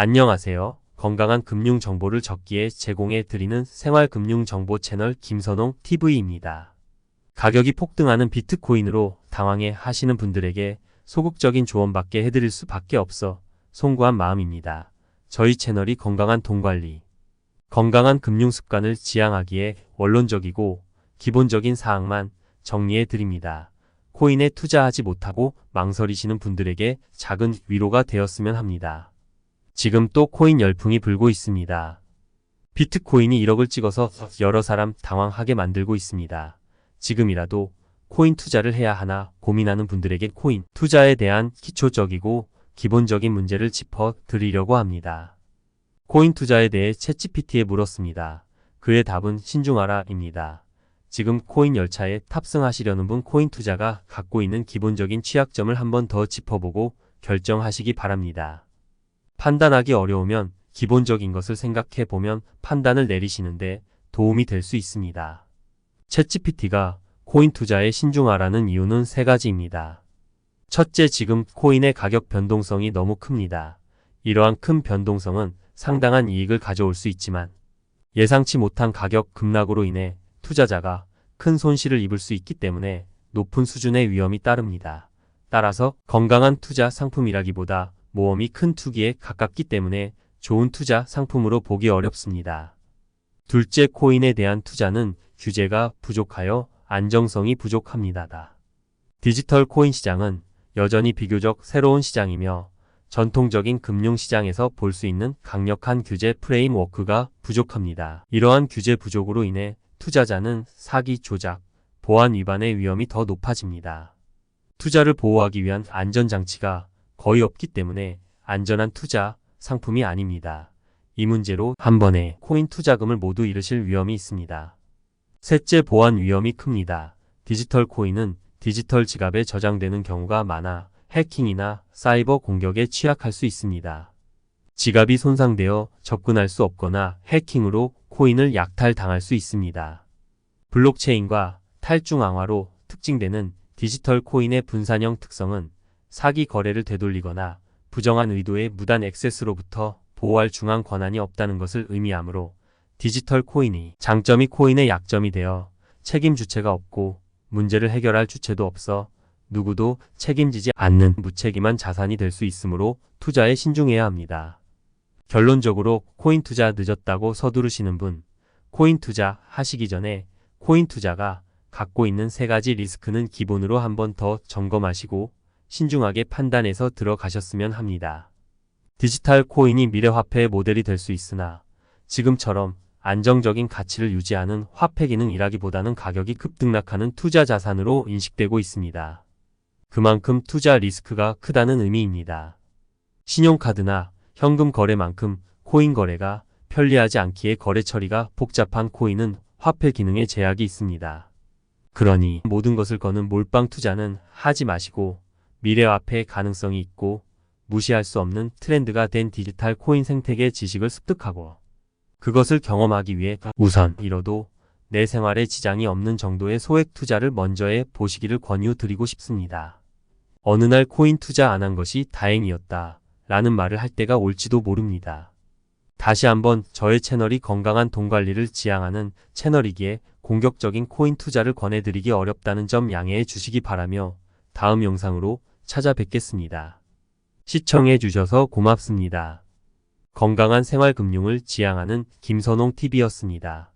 안녕하세요. 건강한 금융 정보를 적기에 제공해 드리는 생활금융 정보 채널 김선홍 TV입니다. 가격이 폭등하는 비트코인으로 당황해 하시는 분들에게 소극적인 조언밖에 해드릴 수밖에 없어 송구한 마음입니다. 저희 채널이 건강한 돈 관리, 건강한 금융 습관을 지향하기에 원론적이고 기본적인 사항만 정리해 드립니다. 코인에 투자하지 못하고 망설이시는 분들에게 작은 위로가 되었으면 합니다. 지금 또 코인 열풍이 불고 있습니다. 비트코인이 1억을 찍어서 여러 사람 당황하게 만들고 있습니다. 지금이라도 코인 투자를 해야 하나 고민하는 분들에게 코인 투자에 대한 기초적이고 기본적인 문제를 짚어 드리려고 합니다. 코인 투자에 대해 챗GPT에 물었습니다. 그의 답은 신중하라입니다. 지금 코인 열차에 탑승하시려는 분 코인 투자가 갖고 있는 기본적인 취약점을 한번 더 짚어보고 결정하시기 바랍니다. 판단하기 어려우면 기본적인 것을 생각해 보면 판단을 내리시는데 도움이 될 수 있습니다. 챗GPT가 코인 투자에 신중하라는 이유는 세 가지입니다. 첫째, 지금 코인의 가격 변동성이 너무 큽니다. 이러한 큰 변동성은 상당한 이익을 가져올 수 있지만 예상치 못한 가격 급락으로 인해 투자자가 큰 손실을 입을 수 있기 때문에 높은 수준의 위험이 따릅니다. 따라서 건강한 투자 상품이라기보다 모험이 큰 투기에 가깝기 때문에 좋은 투자 상품으로 보기 어렵습니다. 둘째, 코인에 대한 투자는 규제가 부족하여 안정성이 부족합니다. 디지털 코인 시장은 여전히 비교적 새로운 시장이며 전통적인 금융시장에서 볼 수 있는 강력한 규제 프레임워크가 부족합니다. 이러한 규제 부족으로 인해 투자자는 사기, 조작, 보안 위반의 위험이 더 높아집니다. 투자를 보호하기 위한 안전장치가 거의 없기 때문에 안전한 투자 상품이 아닙니다. 이 문제로 한 번에 코인 투자금을 모두 잃으실 위험이 있습니다. 셋째, 보안 위험이 큽니다. 디지털 코인은 디지털 지갑에 저장되는 경우가 많아 해킹이나 사이버 공격에 취약할 수 있습니다. 지갑이 손상되어 접근할 수 없거나 해킹으로 코인을 약탈당할 수 있습니다. 블록체인과 탈중앙화로 특징되는 디지털 코인의 분산형 특성은 사기 거래를 되돌리거나 부정한 의도의 무단 액세스로부터 보호할 중앙 권한이 없다는 것을 의미하므로 디지털 코인이 장점이 코인의 약점이 되어 책임 주체가 없고 문제를 해결할 주체도 없어 누구도 책임지지 않는 무책임한 자산이 될 수 있으므로 투자에 신중해야 합니다. 결론적으로 코인 투자 늦었다고 서두르시는 분, 코인 투자 하시기 전에 코인 투자가 갖고 있는 세 가지 리스크는 기본으로 한 번 더 점검하시고 신중하게 판단해서 들어가셨으면 합니다. 디지털 코인이 미래 화폐의 모델이 될 수 있으나 지금처럼 안정적인 가치를 유지하는 화폐 기능이라기보다는 가격이 급등락하는 투자 자산으로 인식되고 있습니다. 그만큼 투자 리스크가 크다는 의미입니다. 신용카드나 현금 거래만큼 코인 거래가 편리하지 않기에 거래 처리가 복잡한 코인은 화폐 기능에 제약이 있습니다. 그러니 모든 것을 거는 몰빵 투자는 하지 마시고 미래 화폐의 가능성이 있고 무시할 수 없는 트렌드가 된 디지털 코인 생태계 지식을 습득하고 그것을 경험하기 위해 우선 이뤄도 내 생활에 지장이 없는 정도의 소액 투자를 먼저 해 보시기를 권유드리고 싶습니다. 어느 날 코인 투자 안 한 것이 다행이었다. 라는 말을 할 때가 올지도 모릅니다. 다시 한번 저의 채널이 건강한 돈 관리를 지향하는 채널이기에 공격적인 코인 투자를 권해드리기 어렵다는 점 양해해 주시기 바라며 다음 영상으로 찾아뵙겠습니다. 시청해 주셔서 고맙습니다. 건강한 생활금융을 지향하는 김선홍 TV였습니다.